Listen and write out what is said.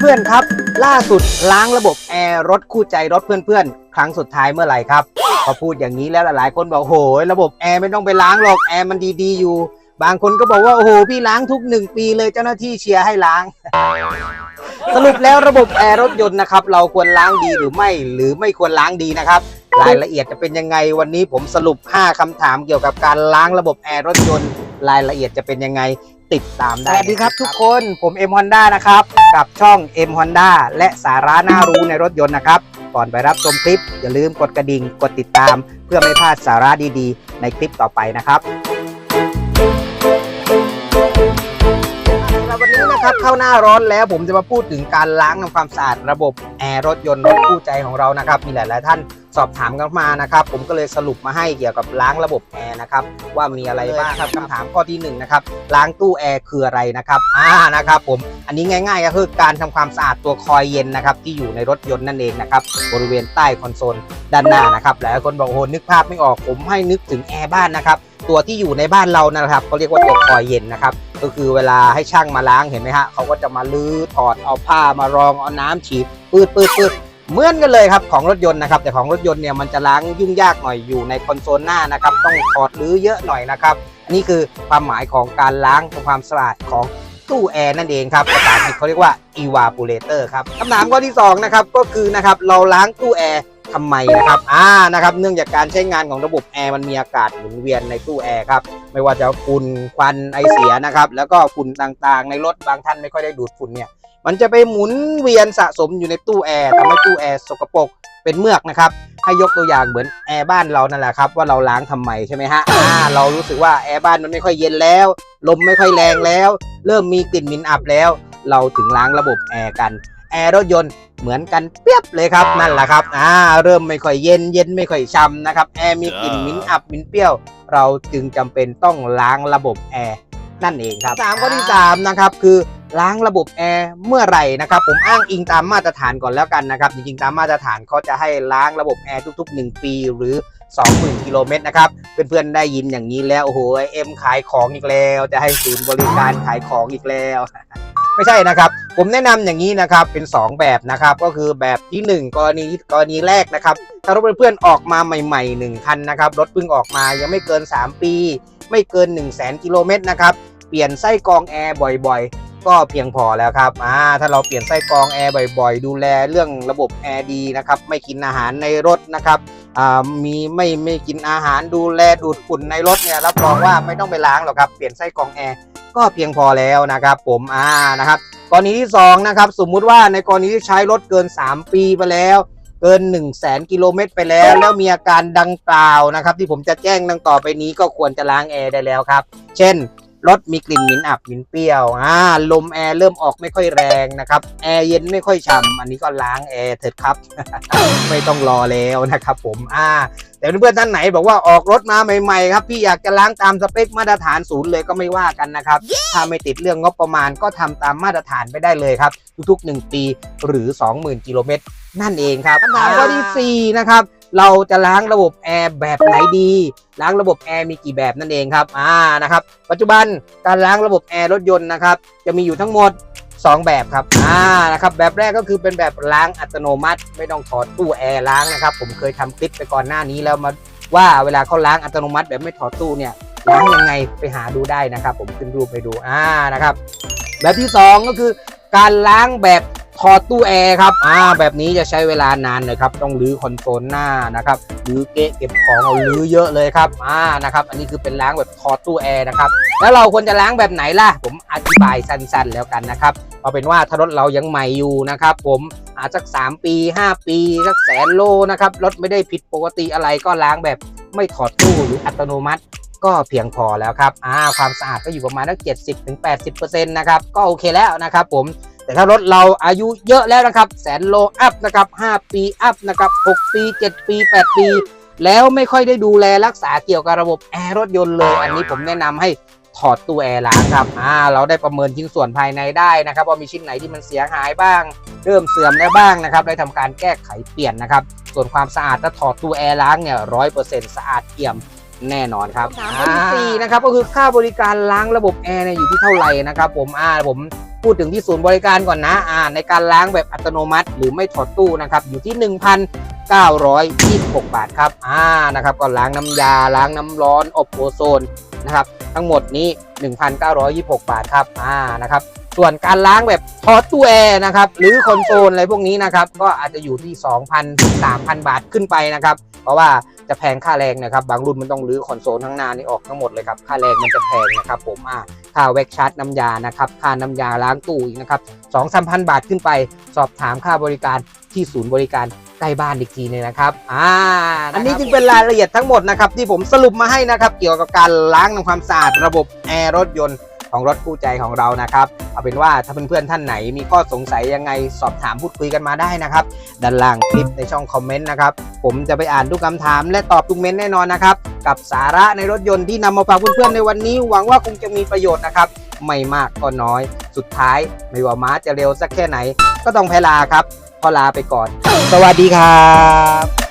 เพื่อนๆครับ ล่าสุดล้างระบบแอร์รถคู่ใจรถเพื่อนๆ ครั้งสุดท้ายเมื่อไหร่ครับพอพูดอย่างนี้แล้วหลายๆคนบอกโหยระบบแอร์ไม่ต้องไปล้างหรอกแอร์มันดีๆอยู่ บางคนก็บอกว่าโอ้โหพี่ล้างทุกหนึ่งปีเลยเจ้าหน้าที่เชียร์ให้ล้าง สรุปแล้วระบบแอร์รถยนต์นะครับเราควรล้างดีหรือไม่หรือไม่ควรล้างดีนะครับรายละเอียดจะเป็นยังไงวันนี้ผมสรุป 5คำถามเกี่ยวกับการล้างระบบแอร์รถยนต์รายละเอียดจะเป็นยังไงติดตามได้สวัสดีครับทุกคนผมเอ็มฮอนด้านะครับ กับช่อง M Honda และสาระน่ารู้ในรถยนต์นะครับ ก่อนไปรับชมคลิป อย่าลืมกดกระดิ่ง กดติดตาม เพื่อไม่พลาดสาระดีๆ ในคลิปต่อไปนะครับสำหรับวันนี้นะครับเข้าหน้าร้อนแล้วผมจะมาพูดถึงการล้างทำความสะอาดระบบแอร์รถยนต์รถคู่ใจของเรานะครับ มีหลายๆท่าน สอบถามกันมานะครับ ผมก็เลยสรุปมาให้เกี่ยวกับล้างระบบแอร์นะครับว่ามีอะไรบ้างครับคำถามข้อที่หนึ่งนะครับล้างตู้แอร์คืออะไรนะครับอ่านะครับผมอันนี้ง่ายๆก็คือการทำความสะอาดตัวคอยเย็นนะครับที่อยู่ในรถยนต์นั่นเองนะครับบริเวณใต้คอนโซลด้านหน้านะครับหลายคนบอกโอ้โหนึกภาพไม่ออกผมให้นึกถึงแอร์บ้านนะครับตัวที่อยู่ในบ้านเรานะครับเขาเรียกว่าตัวคอยเย็นนะครับก็คือเวลาให้ช่างมาล้างเห็นไหมฮะเขาก็จะมาลื้อถอดเอาผ้ามารองเอาน้ำฉีดปืดปืดปืด เหมือนกันเลยครับของรถยนต์นะครับแต่ของรถยนต์เนี่ยมันจะล้างยุ่งยากหน่อยอยู่ในคอนโซลหน้านะครับต้องถอดรื้อเยอะหน่อยนะครับอันนี้คือความหมายของการล้างทำความสะอาดของตู้แอร์นั่นเองครับภาษาอังกฤษเขาเรียกว่า evaporator ครับคำถามข้อที่2นะครับก็คือนะครับเราล้างตู้แอร์ทำไมนะครับอ่านะครับเนื่องจากการใช้งานของระบบแอร์มันมีอากาศหมุนเวียนในตู้แอร์ครับไม่ว่าจะฝุ่นควันไอเสียนะครับแล้วก็ฝุ่นต่างๆ ในรถบางท่านไม่ค่อยได้ดูดฝุ่นเนี่ย มันจะไปหมุนเวียนสะสมอยู่ในตู้แอร์ทำให้ตู้แอร์สกปรกเป็นเมือกนะครับ ให้ยกตัวอย่างเหมือนแอร์บ้านเรานั่นแหละครับ ว่าเราล้างทำไมใช่ไหมฮะอ่าเรารู้สึกว่าแอร์บ้านมันไม่ค่อยเย็นแล้ว ลมไม่ค่อยแรงแล้ว เริ่มมีกลิ่นเหมินอับแล้ว เราถึงล้างระบบแอร์กันแอร์รถยนต์เหมือนกันเปียบเลยครับนั่นแหละครับอ่าเริ่มไม่ค่อยเย็นเย็นไม่ค่อยช่ำนะครับแอร์มีกลิ่นเหมินอับเหมินเปรี้ยว เราจึงจำเป็นต้องล้างระบบแอร์นั่นเองครับสามข้อที่สามนะครับคือ ล้างระบบแอร์เมื่อไหร่นะครับ ผมอ้างอิงตามมาตรฐานก่อนแล้วกันนะครับ จริงๆ ตามมาตรฐานเขาจะให้ล้างระบบแอร์ทุก ๆ 1 ปีหรือ 20,000กิโลเมตรนะครับเพื่อนๆได้ยินอย่างนี้แล้วโอ้โหเอ็มขายของอีกแล้ว จะให้ศูนย์บริการขายของอีกแล้วไม่ใช่นะครับ ผมแนะนำอย่างนี้นะครับเป็น 2 แบบนะครับ ก็คือแบบทีหนึ่1 กรณีกรณีแรกนะครับ ถ้ารถเพื่อนๆออกมาใหม่ๆ 1 คันนะครับ รถเพิ่งออกมายังไม่เกิน 3 ปี ไม่เกิน 1 0 0 0 0แกิโลเมตรนะครับ เปลี่ยนไส้กรองแอร์บ่อย ก็เพียงพอแล้วครับอ่าถ้าเราเปลี่ยนไส้กรองแอร์บ่อยๆ ดูแลเรื่องระบบแอร์ดีนะครับไม่กินอาหารในรถนะครับอ่ามีไม่ไม่กินอาหารดูแลดูดฝุ่นในรถเนี่ยรับรองว่าไม่ต้องไปล้างหรอกครับเปลี่ยนไส้กรองแอร์ก็เพียงพอแล้วนะครับ ผมอ่านะครับกรณีที่2นะครับสมมุติว่าในกรณีที่ใช้รถเกิน 3 ปีไปแล้ว เกิน 1 0 0 0 0แสนกิโลเมตรไปแล้ว แล้วมีอาการดังกล่าวนะครับ ที่ผมจะแจ้งดังต่อไปนี้ก็ควรจะล้างแอร์ได้แล้วครับ เช่น รถมีกลิ่นหมินอับหมินเปรี้ยวอ่าลมแอร์เริ่มออกไม่ค่อยแรงนะครับ แอร์เย็นไม่ค่อยฉ่ำอันนี้ก็ล้างแอร์เถิดครับ ไม่ต้องรอแล้วนะครับผมอ่าแต่เพื่อนๆท่านไหนบอกว่าออกรถมาใหม่ๆครับพี่อยากจะล้างตามสเปคมาตรฐานศูนย์เลยก็ไม่ว่ากันนะครับ ถ้าไม่ติดเรื่องงบประมาณก็ทำตามมาตรฐานไปได้เลยครับ ทุกๆ 1 ปีหรือ 20,000กิโลเมตรนั่นเองครับคำถามข้อที่4นะครับ เราจะล้างระบบแอร์แบบไหนดี ล้างระบบแอร์มีกี่แบบนั่นเองครับอ่านะครับ ปัจจุบันการล้างระบบแอร์รถยนต์นะครับ จะมีอยู่ทั้งหมด 2 แบบครับอ่านะครับ แบบแรกก็คือเป็นแบบล้างอัตโนมัติ ไม่ต้องถอดตู้แอร์ล้างนะครับ ผมเคยทำคลิปไปก่อนหน้านี้แล้วมาว่าเวลาเขาล้างอัตโนมัติ แบบไม่ถอดตู้เนี่ยล้างยังไงไปหาดูได้นะครับ ผมขึ้นรูปไปดูอ่านะครับ แบบที่ 2 ก็คือการล้างแบบ ถอดตู้แอร์ครับอ่าแบบนี้จะใช้เวลานานหน่อยครับ ต้องรื้อคอนโซลหน้านะครับรื้อเกะเก็บของเอารื้อเยอะเลยครับอ่านะครับ อันนี้คือเป็นล้างแบบถอดตู้แอร์นะครับแล้วเราควรจะล้างแบบไหนล่ะ ผมอธิบายสั้นๆแล้วกันนะครับเอาเป็นว่าถ้ารถเรายังใหม่อยู่นะครับ ผมอาจสัก 3 ปี 5 ปีสักแสนโลนะครับรถไม่ได้ผิดปกติอะไรก็ล้างแบบไม่ถอดตู้หรืออัตโนมัติก็เพียงพอแล้วครับอ่าความสะอาดก็อยู่ประมาณสัก70-80%นะครับ ก็โอเคแล้วนะครับผม แต่ถ้ารถเราอายุเยอะแล้วนะครับ แสนโลอัพนะครับ5ปีอัพนะครับ6ปี7ปี 8 ปี แล้วไม่ค่อยได้ดูแลรักษาเกี่ยวกับระบบแอร์รถยนต์เลย อันนี้ผมแนะนำให้ถอดตู้แอร์ล้างครับอ่าเราได้ประเมินชิ้นส่วนภายในได้นะครับ ว่ามีชิ้นไหนที่มันเสียหายบ้าง เริ่มเสื่อมแล้วบ้างนะครับ ได้ทำการแก้ไขเปลี่ยนนะครับ ส่วนความสะอาดถ้าถอดตู้แอร์ล้างเนี่ยร้อยเปอร์เซ็นต์สะอาดเอี่ยมแน่นอนครับคำถามข้อที่สี่นะครับก็คือค่าบริการล้างระบบแอร์เนี่ยอยู่ที่เท่าไหร่นะครับ ผมอ่าผม พูดถึงที่ศูนย์บริการก่อนนะอ่าในการล้างแบบอัตโนมัติ หรือไม่ถอดตู้นะครับอยู่ที่ 1,926 บาทครับอ่านะครับก็ล้างน้ำยาล้างน้ำร้อนอบโอโซนนะครับทั้งหมดนี้ 1,926 บาทครับอ่านะครับ ส่วนการล้างแบบถอดตู้แอร์นะครับหรือคอนโซลอะไรพวกนี้นะครับก็อาจจะอยู่ที่ 2,000 3,000 บาทขึ้นไปนะครับ เพราะว่าจะแพงค่าแรงนะครับ บางรุ่นมันต้องรื้อคอนโซลทั้งหน้านี่ออกทั้งหมดเลยครับ ค่าแรงมันจะแพงนะครับผมอ่าค่าแว็กชาร์จน้ำยานะครับค่าน้ำยาล้างตู้อีกนะครับสองสามพันบาทขึ้นไป สอบถามค่าบริการที่ศูนย์บริการใกล้บ้านอีกทีนึงนะครับ อ่า อันนี้จึงเป็นรายละเอียดทั้งหมดนะครับที่ผมสรุปมาให้นะครับ เกี่ยวกับการล้างทำความสะอาดระบบแอร์รถยนต์ ของรถคู่ใจของเรานะครับ เอาเป็นว่าถ้าเพื่อนๆท่านไหนมีข้อสงสัยยังไงสอบถามพูดคุยกันมาได้นะครับ ด้านล่างคลิปในช่องคอมเมนต์นะครับ ผมจะไปอ่านทุกคำถามและตอบทุกเมนต์แน่นอนนะครับ กับสาระในรถยนต์ที่นำมาฝากเพื่อนๆในวันนี้ หวังว่าคงจะมีประโยชน์นะครับ ไม่มากก็น้อย สุดท้ายไม่ว่าม้าจะเร็วสักแค่ไหน ก็ต้องแพลาครับพอลาไปก่อน สวัสดีครับ